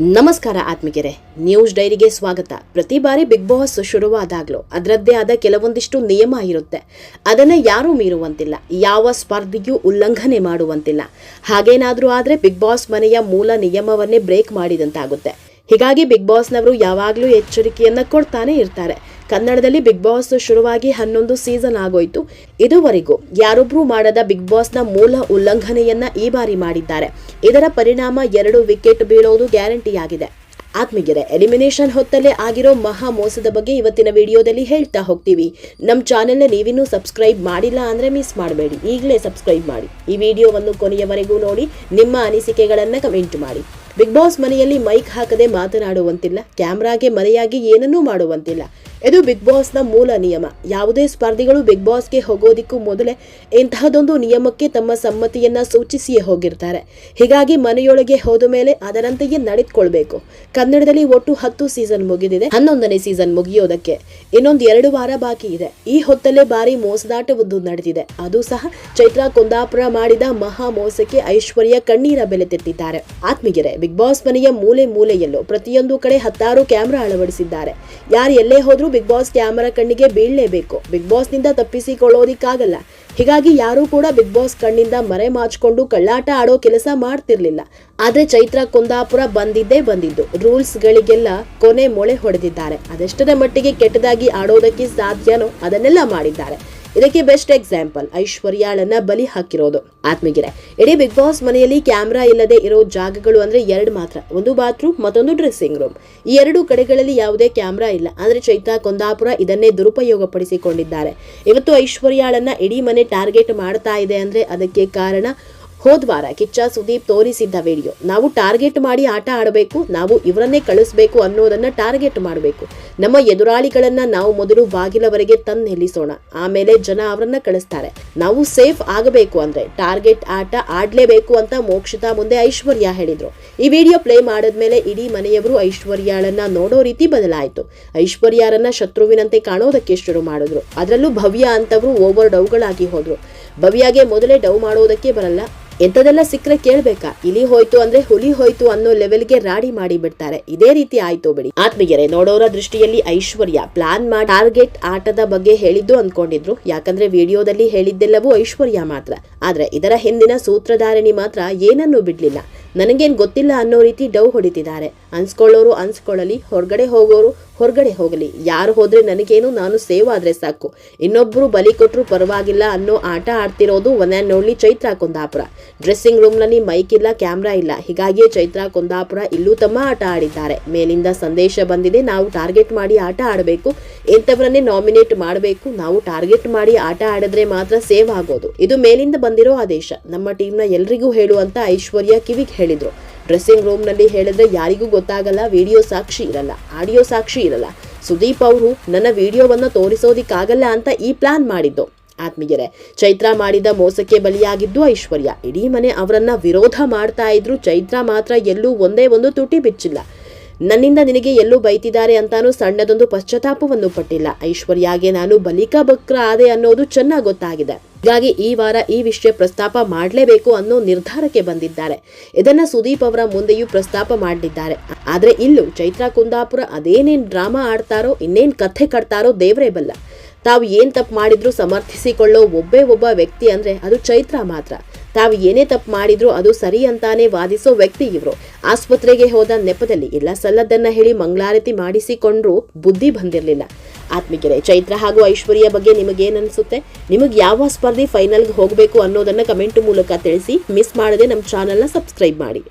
ನಮಸ್ಕಾರ ಆತ್ಮಿಕೆರೆ ನ್ಯೂಸ್ ಡೈರಿಗೆ ಸ್ವಾಗತ. ಪ್ರತಿ ಬಾರಿ ಬಿಗ್ ಬಾಸ್ ಶುರುವಾದಾಗಲೂ ಅದರದ್ದೇ ಆದ ಕೆಲವೊಂದಿಷ್ಟು ನಿಯಮ ಇರುತ್ತೆ. ಅದನ್ನ ಯಾರೂ ಮೀರುವಂತಿಲ್ಲ. ಯಾವ ಸ್ಪರ್ಧಿಗೂ ಉಲ್ಲಂಘನೆ ಮಾಡುವಂತಿಲ್ಲ. ಹಾಗೇನಾದರೂ ಆದ್ರೆ ಬಿಗ್ ಬಾಸ್ ಮನೆಯ ಮೂಲ ನಿಯಮವನ್ನೇ ಬ್ರೇಕ್ ಮಾಡಿದಂತಾಗುತ್ತೆ. ಹೀಗಾಗಿ ಬಿಗ್ ಬಾಸ್ನವರು ಯಾವಾಗಲೂ ಎಚ್ಚರಿಕೆಯನ್ನ ಕೊಡ್ತಾನೆ ಇರ್ತಾರೆ. ಕನ್ನಡದಲ್ಲಿ ಬಿಗ್ ಬಾಸ್ ಶುರುವಾಗಿ ಹನ್ನೊಂದು ಸೀಸನ್ ಆಗೋಯ್ತು. ಇದುವರೆಗೂ ಯಾರೊಬ್ರು ಮಾಡದ ಬಿಗ್ ಬಾಸ್ನ ಮೂಲ ಉಲ್ಲಂಘನೆಯನ್ನ ಈ ಬಾರಿ ಮಾಡಿದ್ದಾರೆ. ಇದರ ಪರಿಣಾಮ ಎರಡು ವಿಕೆಟ್ ಬೀಳೋದು ಗ್ಯಾರಂಟಿಯಾಗಿದೆ. ಆತ್ಮೀಗೆರೆ ಎಲಿಮಿನೇಷನ್ ಹೊತ್ತಲ್ಲೇ ಆಗಿರೋ ಮಹಾ ಮೋಸದ ಬಗ್ಗೆ ಇವತ್ತಿನ ವಿಡಿಯೋದಲ್ಲಿ ಹೇಳ್ತಾ ಹೋಗ್ತೀವಿ. ನಮ್ಮ ಚಾನೆಲ್ನ ನೀವಿನ್ನೂ ಸಬ್ಸ್ಕ್ರೈಬ್ ಮಾಡಿಲ್ಲ ಅಂದರೆ ಮಿಸ್ ಮಾಡಬೇಡಿ. ಈಗಲೇ ಸಬ್ಸ್ಕ್ರೈಬ್ ಮಾಡಿ. ಈ ವಿಡಿಯೋವನ್ನು ಕೊನೆಯವರೆಗೂ ನೋಡಿ, ನಿಮ್ಮ ಅನಿಸಿಕೆಗಳನ್ನು ಕಮೆಂಟ್ ಮಾಡಿ. ಬಿಗ್ ಬಾಸ್ ಮನೆಯಲ್ಲಿ ಮೈಕ್ ಹಾಕದೆ ಮಾತನಾಡುವಂತಿಲ್ಲ. ಕ್ಯಾಮ್ರಾಗೆ ಮರೆಯಾಗಿ ಏನನ್ನೂ ಮಾಡುವಂತಿಲ್ಲ. ಇದು ಬಿಗ್ ಬಾಸ್ನ ಮೂಲ ನಿಯಮ. ಯಾವುದೇ ಸ್ಪರ್ಧಿಗಳು ಬಿಗ್ ಬಾಸ್ಗೆ ಹೋಗೋದಿಕ್ಕೂ ಮೊದಲೇ ಇಂತಹದೊಂದು ನಿಯಮಕ್ಕೆ ತಮ್ಮ ಸಮ್ಮತಿಯನ್ನ ಸೂಚಿಸಿಯೇ ಹೋಗಿರ್ತಾರೆ. ಹೀಗಾಗಿ ಮನೆಯೊಳಗೆ ಹೋದ ಮೇಲೆ ಅದರಂತೆಯೇ ನಡೆದುಕೊಳ್ಬೇಕು. ಕನ್ನಡದಲ್ಲಿ ಒಟ್ಟು ಹತ್ತು ಸೀಸನ್ ಮುಗಿದಿದೆ. ಹನ್ನೊಂದನೇ ಸೀಸನ್ ಮುಗಿಯೋದಕ್ಕೆ ಇನ್ನೊಂದು ಎರಡು ವಾರ ಬಾಕಿ ಇದೆ. ಈ ಹೊತ್ತಲ್ಲೇ ಬಾರಿ ಮೋಸದಾಟವೊಂದು ನಡೆದಿದೆ. ಅದು ಸಹ ಚೈತ್ರಾ ಕುಂದಾಪುರ ಮಾಡಿದ ಮಹಾ ಮೋಸಕ್ಕೆ ಐಶ್ವರ್ಯ ಕಣ್ಣೀರ ಬೆಲೆ ತೆತ್ತಿದ್ದಾರೆ ಆತ್ಮಗೆರೆ ಬಿಗ್ ಬಾಸ್ ಮನೆಯ ಮೂಲೆ ಮೂಲೆಯಲ್ಲೂ ಪ್ರತಿಯೊಂದು ಕಡೆ ಹತ್ತಾರು ಕ್ಯಾಮೆರಾ ಅಳವಡಿಸಿದ್ದಾರೆ. ಯಾರು ಎಲ್ಲೇ ಹೋದ್ರೂ ಬಿಗ್ ಬಾಸ್ ಕ್ಯಾಮರಾ ಕಣ್ಣಿಗೆ ಬೀಳಲೇಬೇಕು. ಬಿಗ್ ಬಾಸ್ನಿಂದ ತಪ್ಪಿಸಿಕೊಳ್ಳೋದಿಕ್ಕಾಗಲ್ಲ. ಹೀಗಾಗಿ ಯಾರೂ ಕೂಡ ಬಿಗ್ ಬಾಸ್ ಕಣ್ಣಿಂದ ಮರೆ ಮಾಚ್ಕೊಂಡು ಕಳ್ಳಾಟ ಆಡೋ ಕೆಲಸ ಮಾಡ್ತಿರ್ಲಿಲ್ಲ. ಆದ್ರೆ ಚೈತ್ರ ಕುಂದಾಪುರ ಬಂದಿದ್ದೇ ಬಂದಿದ್ದು. ರೂಲ್ಸ್ ಗಳಿಗೆಲ್ಲ ಕೊನೆ ಮೊಳೆ ಹೊಡೆದಿದ್ದಾರೆ. ಅದೆಷ್ಟರ ಮಟ್ಟಿಗೆ ಕೆಟ್ಟದಾಗಿ ಆಡೋದಕ್ಕೆ ಸಾಧ್ಯನೋ ಅದನ್ನೆಲ್ಲ ಮಾಡಿದ್ದಾರೆ. ಇದಕ್ಕೆ ಬೆಸ್ಟ್ ಎಕ್ಸಾಂಪಲ್, ಐಶ್ವರ್ಯಾಳನ್ನ ಬಲಿ ಹಾಕಿರೋದು. ಆತ್ಮಗಿರೆ, ಇಡೀ ಬಿಗ್ ಬಾಸ್ ಮನೆಯಲ್ಲಿ ಕ್ಯಾಮ್ರಾ ಇಲ್ಲದೆ ಇರೋ ಜಾಗಗಳು ಅಂದ್ರೆ ಎರಡು ಮಾತ್ರ. ಒಂದು ಬಾತ್ರೂಮ್, ಮತ್ತೊಂದು ಡ್ರೆಸ್ಸಿಂಗ್ ರೂಮ್. ಈ ಎರಡು ಕಡೆಗಳಲ್ಲಿ ಯಾವುದೇ ಕ್ಯಾಮ್ರಾ ಇಲ್ಲ. ಆದ್ರೆ ಚೈತಾ ಕೊಂದಾಪುರ ಇದನ್ನೇ ದುರುಪಯೋಗ ಪಡಿಸಿಕೊಂಡಿದ್ದಾರೆ ಇವತ್ತು ಐಶ್ವರ್ಯಾಳನ್ನ ಇಡೀ ಮನೆ ಟಾರ್ಗೆಟ್ ಮಾಡ್ತಾ ಇದೆ ಅಂದ್ರೆ ಅದಕ್ಕೆ ಕಾರಣ ಹೋದ್ವಾರ ಕಿಚ್ಚ ಸುದೀಪ್ ತೋರಿಸಿದ್ದ ವಿಡಿಯೋ. ನಾವು ಟಾರ್ಗೆಟ್ ಮಾಡಿ ಆಟ ಆಡಬೇಕು, ನಾವು ಇವರನ್ನೇ ಕಳಿಸ್ಬೇಕು ಅನ್ನೋದನ್ನ ಟಾರ್ಗೆಟ್ ಮಾಡಬೇಕು. ನಮ್ಮ ಎದುರಾಳಿಗಳನ್ನ ನಾವು ಮೊದಲು ಬಾಗಿಲವರೆಗೆ ತಂದು ನಿಲ್ಲಿಸೋಣ. ಆಮೇಲೆ ಜನ ಅವರನ್ನ ಕಳಿಸ್ತಾರೆ. ನಾವು ಸೇಫ್ ಆಗಬೇಕು ಅಂದ್ರೆ ಟಾರ್ಗೆಟ್ ಆಟ ಆಡ್ಲೇಬೇಕು ಅಂತ ಮೋಕ್ಷಿತಾ ಮುಂದೆ ಐಶ್ವರ್ಯ ಹೇಳಿದ್ರು. ಈ ವಿಡಿಯೋ ಪ್ಲೇ ಮಾಡಿದ್ಮೇಲೆ ಇಡೀ ಮನೆಯವರು ಐಶ್ವರ್ಯಾಳನ್ನ ನೋಡೋ ರೀತಿ ಬದಲಾಯಿತು. ಐಶ್ವರ್ಯಾರನ್ನ ಶತ್ರುವಿನಂತೆ ಕಾಣೋದಕ್ಕೆ ಶುರು ಮಾಡಿದ್ರು. ಅದರಲ್ಲೂ ಭವ್ಯ ಅಂತವರು ಓವರ್ ಡೌಗಳಾಗಿ ಹೋದ್ರು. ಭವ್ಯಾಗೆ ಮೊದಲೇ ಡೌ ಮಾಡೋದಕ್ಕೆ ಬರಲ್ಲ. ಎಂಥದೆಲ್ಲ ಸಿಕ್ಕರೆ ಕೇಳ್ಬೇಕಾ? ಇಲಿ ಹೋಯ್ತು ಅಂದ್ರೆ ಹುಲಿ ಹೋಯ್ತು ಅನ್ನೋ ಲೆವೆಲ್ಗೆ ರಾಡಿ ಮಾಡಿ ಬಿಡ್ತಾರೆ. ಇದೇ ರೀತಿ ಆಯ್ತು ಬಿಡಿ. ಆತ್ಮೀಯರೇ, ನೋಡೋರ ದೃಷ್ಟಿಯಲ್ಲಿ ಐಶ್ವರ್ಯ. ಪ್ಲಾನ್ ಮಾಡಿ ಟಾರ್ಗೆಟ್ ಆಟದ ಬಗ್ಗೆ ಹೇಳಿದ್ದು ಅನ್ಕೊಂಡಿದ್ರು. ಯಾಕಂದ್ರೆ ವಿಡಿಯೋದಲ್ಲಿ ಹೇಳಿದ್ದೆಲ್ಲವೂ ಐಶ್ವರ್ಯ ಮಾತ್ರ. ಆದ್ರೆ ಇದರ ಹಿಂದಿನ ಸೂತ್ರಧಾರಣಿ ಮಾತ್ರ ಏನನ್ನೂ ಬಿಡ್ಲಿಲ್ಲ. ನನಗೇನ್ ಗೊತ್ತಿಲ್ಲ ಅನ್ನೋ ರೀತಿ ಡೌ ಹೊಡಿತಿದ್ದಾರೆ. ಅನ್ಸ್ಕೊಳ್ಳೋರು ಅನ್ಸ್ಕೊಳ್ಳಲಿ, ಹೊರಗಡೆ ಹೋಗೋರು ಹೊರಗಡೆ ಹೋಗಲಿ. ಯಾರು ಹೋದರೆ ನನಗೇನು, ನಾನು ಸೇವ್ ಆದರೆ ಸಾಕು. ಇನ್ನೊಬ್ಬರು ಬಲಿ ಕೊಟ್ಟರು ಪರವಾಗಿಲ್ಲ ಅನ್ನೋ ಆಟ ಆಡ್ತಿರೋದು ಒನ್ ನೋಡ್ಲಿ ಚೈತ್ರ ಕುಂದಾಪುರ. ಡ್ರೆಸ್ಸಿಂಗ್ ರೂಮ್ನಲ್ಲಿ ಮೈಕ್ ಇಲ್ಲ, ಕ್ಯಾಮ್ರಾ ಇಲ್ಲ. ಹೀಗಾಗಿಯೇ ಚೈತ್ರ ಕುಂದಾಪುರ ಇಲ್ಲೂ ತಮ್ಮ ಆಟ ಆಡಿದ್ದಾರೆ. ಮೇಲಿಂದ ಸಂದೇಶ ಬಂದಿದೆ, ನಾವು ಟಾರ್ಗೆಟ್ ಮಾಡಿ ಆಟ ಆಡಬೇಕು. ಇಂಥವರನ್ನೇ ನಾಮಿನೇಟ್ ಮಾಡಬೇಕು. ನಾವು ಟಾರ್ಗೆಟ್ ಮಾಡಿ ಆಟ ಆಡಿದ್ರೆ ಮಾತ್ರ ಸೇವ್ ಆಗೋದು. ಇದು ಮೇಲಿಂದ ಬಂದಿರೋ ಆದೇಶ. ನಮ್ಮ ಟೀಮ್ನ ಎಲ್ರಿಗೂ ಹೇಳುವಂತ ಐಶ್ವರ್ಯ ಕಿವಿಗೆ ಹೇಳಿದ್ರು. ಡ್ರೆಸ್ಸಿಂಗ್ ರೂಮ್ನಲ್ಲಿ ಹೇಳಿದ್ರೆ ಯಾರಿಗೂ ಗೊತ್ತಾಗಲ್ಲ ವಿಡಿಯೋ ಸಾಕ್ಷಿ ಇರಲ್ಲ ಆಡಿಯೋ ಸಾಕ್ಷಿ ಇರಲ್ಲ. ಸುದೀಪ್ ಅವರು, ನನ್ನ ವಿಡಿಯೋವನ್ನು ತೋರಿಸೋದಿಕ್ಕಾಗಲ್ಲ ಅಂತ ಈ ಪ್ಲಾನ್ ಮಾಡಿದ್ದು. ಆತ್ಮೀಯರೇ, ಚೈತ್ರ ಮಾಡಿದ ಮೋಸಕ್ಕೆ ಬಲಿಯಾಗಿದ್ದು ಐಶ್ವರ್ಯ. ಇಡೀ ಮನೆ ಅವರನ್ನ ವಿರೋಧ ಮಾಡ್ತಾ ಇದ್ರು. ಚೈತ್ರ ಮಾತ್ರ ಎಲ್ಲೂ ಒಂದೇ ಒಂದು ತುಟಿ ಬಿಚ್ಚಿಲ್ಲ. ನನ್ನಿಂದ ನಿನಗೆ ಎಲ್ಲೂ ಬೈತಿದ್ದಾರೆ ಅಂತಾನೂ ಸಣ್ಣದೊಂದು ಪಶ್ಚಾತ್ತಾಪವನ್ನು ಪಟ್ಟಿಲ್ಲ. ಐಶ್ವರ್ಯಾಗೆ ನಾನು ಬಲಿಕ ಬಕ್ರ ಆದೆ ಅನ್ನೋದು ಚೆನ್ನಾಗಿ ಗೊತ್ತಾಗಿದೆ. ಹೀಗಾಗಿ ಈ ವಾರ ಈ ವಿಷಯ ಪ್ರಸ್ತಾಪ ಮಾಡಲೇಬೇಕು ಅನ್ನೋ ನಿರ್ಧಾರಕ್ಕೆ ಬಂದಿದ್ದಾರೆ. ಇದನ್ನ ಸುದೀಪ್ ಅವರ ಮುಂದೆಯೂ ಪ್ರಸ್ತಾಪ ಮಾಡಲಿದ್ದಾರೆ ಆದ್ರೆ ಇಲ್ಲೂ ಚೈತ್ರಾ ಕುಂದಾಪುರ ಅದೇನೇನ್ ಡ್ರಾಮಾ ಆಡ್ತಾರೋ, ಇನ್ನೇನ್ ಕಥೆ ಕಟ್ತಾರೋ ದೇವರೇ ಬಲ್ಲ. ತಾವು ಏನ್ ತಪ್ಪು ಮಾಡಿದ್ರು ಸಮರ್ಥಿಸಿಕೊಳ್ಳೋ ಒಬ್ಬೇ ಒಬ್ಬ ವ್ಯಕ್ತಿ ಅಂದ್ರೆ ಅದು ಚೈತ್ರ ಮಾತ್ರ. ತಾವು ಏನೇ ತಪ್ಪು ಮಾಡಿದ್ರು ಅದು ಸರಿ ಅಂತಾನೆ ವಾದಿಸೋ ವ್ಯಕ್ತಿ ಇವರು. ಆಸ್ಪತ್ರೆಗೆ ಹೋದ ನೆಪದಲ್ಲಿ ಇಲ್ಲ ಸಲ್ಲದನ್ನ ಹೇಳಿ ಮಂಗಳಾರತಿ ಮಾಡಿಸಿಕೊಂಡ್ರು ಬುದ್ಧಿ ಬಂದಿರಲಿಲ್ಲ. ಆತ್ಮಿಕರೇ, ಚೈತ್ರ ಹಾಗೂ ಐಶ್ವರ್ಯ ಬಗ್ಗೆ ನಿಮಗೇನು ಅನಿಸುತ್ತೆ ನಿಮಗೆ ಯಾವ ಸ್ಪರ್ಧಿ ಫೈನಲ್ಗೆ ಹೋಗಬೇಕು ಅನ್ನೋದನ್ನು ಕಮೆಂಟ್ ಮೂಲಕ ತಿಳಿಸಿ, ಮಿಸ್ ಮಾಡದೆ ನಮ್ಮ ಚಾನಲ್ನ ಸಬ್ಸ್ಕ್ರೈಬ್ ಮಾಡಿ.